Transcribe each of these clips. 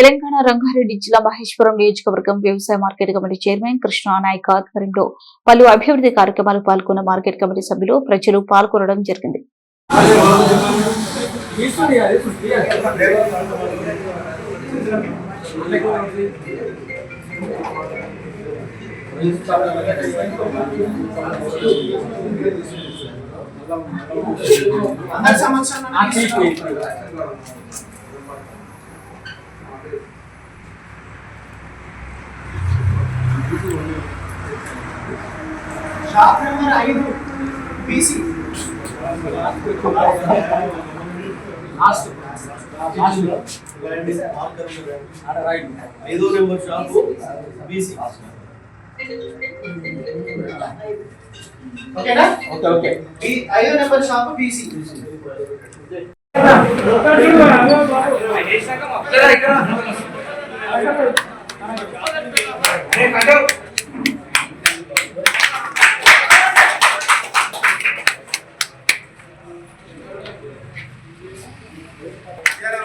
తెలంగాణ రంగారెడ్డి జిల్లా మహేశ్వరం నియోజకవర్గం వ్యవసాయ market committee chairman Krishna Nayak ఆధ్వర్యంలో పలు అభివృద్ధి కార్యక్రమాలు పాల్గొన్న మార్కెట్ కమిటీ సభ్యులు ప్రజలు పాల్గొనడం జరిగింది. అందరి సమక్షంలో షాప్ నెంబర్ ఐదు బీసీ ఐదో నెంబర్ షాపు బీసీ ఓకేనా ఓకే ఓకే ఈ ఐదో నెంబర్ షాప్ బీసీ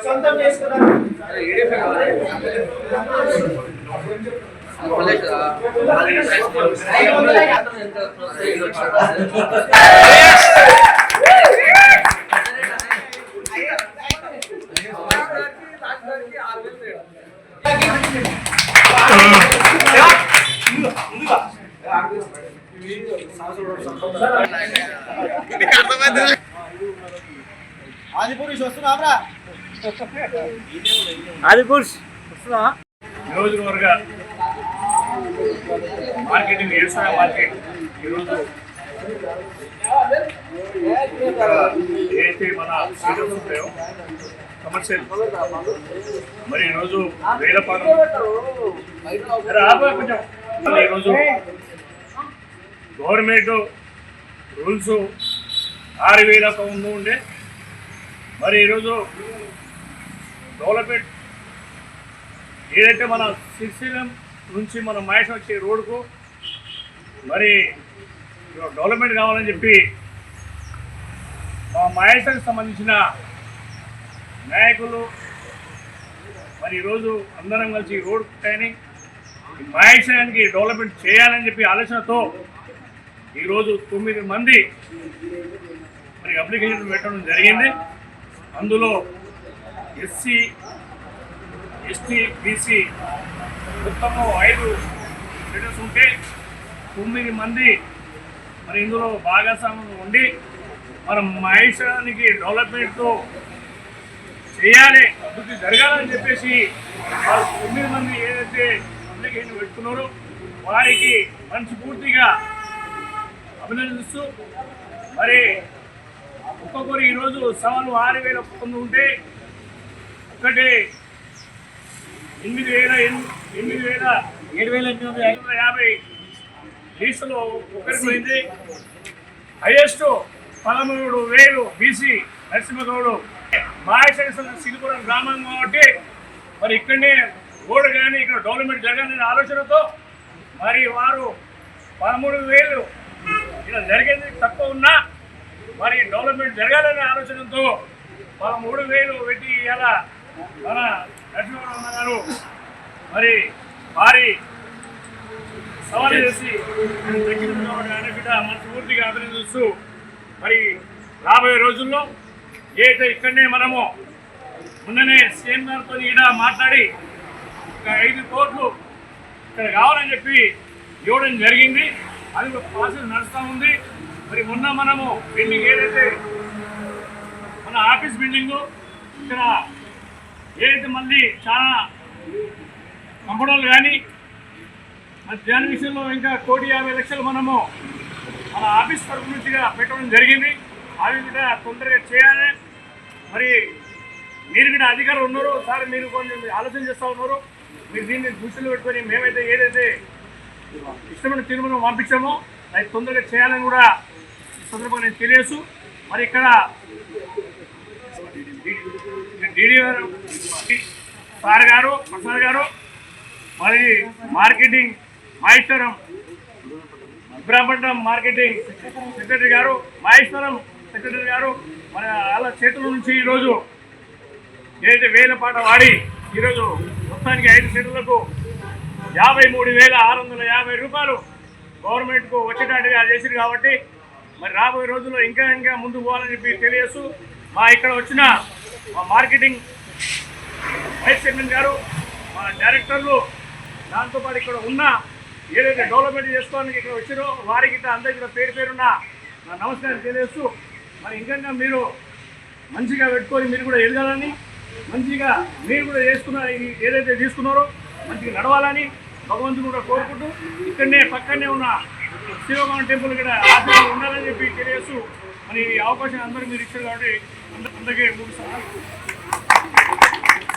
సొంతం చేసుకున్నారు ఐదు వందల యాభై. ఆదిపురుష్ వస్తున్నావురా నియోజకవర్గ మార్కెటింగ్ వ్యవసాయ మార్కెట్ ఈరోజు ఏదైతే మన సీజన్స్ ఉంటాయో కమర్షియల్ మరి ఈరోజు వేల. మరి ఈరోజు గవర్నమెంట్ రూల్స్ ఆరు వేల ముందు ఉండే మరి ఈరోజు డెవలప్మెంట్ ఏదైతే మన శ్రీశైలం నుంచి మన మహేష్ వచ్చే రోడ్కు మరి డెవలప్మెంట్ కావాలని చెప్పి మా మహేష్కి సంబంధించిన నాయకులు మరి ఈరోజు అందరం కలిసి రోడ్ కానీ మహేశ్వరానికి డెవలప్మెంట్ చేయాలని చెప్పి ఆలోచనతో ఈరోజు తొమ్మిది మంది మరి అప్లికేషన్ పెట్టడం జరిగింది. అందులో ఎస్సీ ఎస్టీ బీసీ మొత్తము ఐదు స్టేటస్ ఉంటే తొమ్మిది మంది మరి ఇందులో భాగస్వామ్యం ఉండి మన మహేశానికి డెవలప్మెంట్తో చేయాలి అభివృద్ధి జరగాలని చెప్పేసి వాళ్ళు తొమ్మిది మంది ఏదైతే అప్లికేషన్ పెట్టుకున్నారో వారికి మనస్ఫూర్తిగా అభినందిస్తూ మరి ఒక్కొక్కరు ఈరోజు సవాలు ఆరు వేల పొంది ఉంటే ఒకటి ఎనిమిది వేల ఎన్- ఎనిమిది వేల ఏడు వేల ఎనిమిది వందల యాభై. లీస్టులో ఒకరికి పోయింది. హైయెస్ట్ పదమూడు వేలు బీసీ నరసింహగౌడు. మహాశేశ్వర సిరిపురం గ్రామం కాబట్టి మరి ఇక్కడనే రోడ్డు కానీ ఇక్కడ డెవలప్మెంట్ జరగాలనే ఆలోచనతో మరి వారు పదమూడు వేలు ఇలా జరిగేది తక్కువ ఉన్నా మరి డెవలప్మెంట్ జరగాలనే ఆలోచనతో పదమూడు వేలు పెట్టి ఇలా మన లక్ష్మీనారాయణ గారు. మరి వారి సవాలు చేసి ఆయన దక్కిన ఆయన మనస్ఫూర్తిగా అభినందిస్తూ మరి రాబోయే రోజుల్లో ఏదైతే ఇక్కడనే మనము మొన్ననే సీఎం గారితో ఈడ మాట్లాడి ఒక ఐదు కోట్లు ఇక్కడ కావాలని చెప్పి ఇవ్వడం జరిగింది. అది ఒక ప్రాసెస్ నడుస్తూ ఉంది. మరి మొన్న మనము బిల్డింగ్ ఏదైతే మన ఆఫీస్ బిల్డింగ్ ఇక్కడ ఏదైతే మళ్ళీ చాలా కంపెనీలు కానీ మరి ధ్యాన విషయంలో ఇంకా కోటి యాభై లక్షలు మనము మన ఆఫీస్ తరఫు నుంచిగా పెట్టడం జరిగింది. అవి కూడా తొందరగా చేయాలి. మరి మీరు కూడా అధికారులు ఉన్నారు. సార్ మీరు కొంచెం ఆలోచన చేస్తూ ఉన్నారు. మీరు దీన్ని దృష్టిలో పెట్టుకొని మేమైతే ఏదైతే ఇష్టమైన తీర్మానం పంపించాము అది తొందరగా చేయాలని కూడా ఈ సందర్భంగా నేను తెలియచ్చు మరి ఇక్కడ డీడీ గారు సార్ గారు ప్రసాద్ గారు మరి మార్కెటింగ్ మహేశ్వరం ఇబ్రాహ్మణం మార్కెటింగ్ సెక్రటరీ గారు మహేశ్వరం సెక్రటరీ గారు మన వాళ్ళ చేతుల నుంచి ఈరోజు ఏదైతే వేల పాట వాడి ఈరోజు మొత్తానికి ఐదు సెంటర్లకు యాభై మూడు వేల ఆరు వందల యాభై రూపాయలు గవర్నమెంట్కు వచ్చేటట్టుగా చేసింది కాబట్టి మరి రాబోయే రోజుల్లో ఇంకా ఇంకా ముందు పోవాలని చెప్పి తెలియజేస్తూ మా ఇక్కడ వచ్చిన మా మార్కెటింగ్ వైస్ చైర్మన్ గారు మా డైరెక్టర్లు దాంతోపాటు ఇక్కడ ఉన్న ఏదైతే డెవలప్మెంట్ చేసుకోవడానికి ఇక్కడ వచ్చారో వారికి అందరికీ కూడా పేరు పేరున్న నా నమస్కారం తెలియజేస్తూ మరి ఇంకా మీరు మంచిగా పెట్టుకొని మీరు కూడా ఎదగాలని మంచిగా మీరు కూడా చేసుకున్న ఏదైతే తీసుకున్నారో మంచిగా నడవాలని భగవంతుడు కూడా కోరుకుంటూ ఇక్కడనే పక్కనే ఉన్న శివగామ టెంపుల్ కూడా ఆశీర్వాదం ఉండాలని చెప్పి తెలియస్తూ మరి ఈ అవకాశం అందరూ మీరు ఇచ్చారు కాబట్టి అందరికీ మూడు సార్లు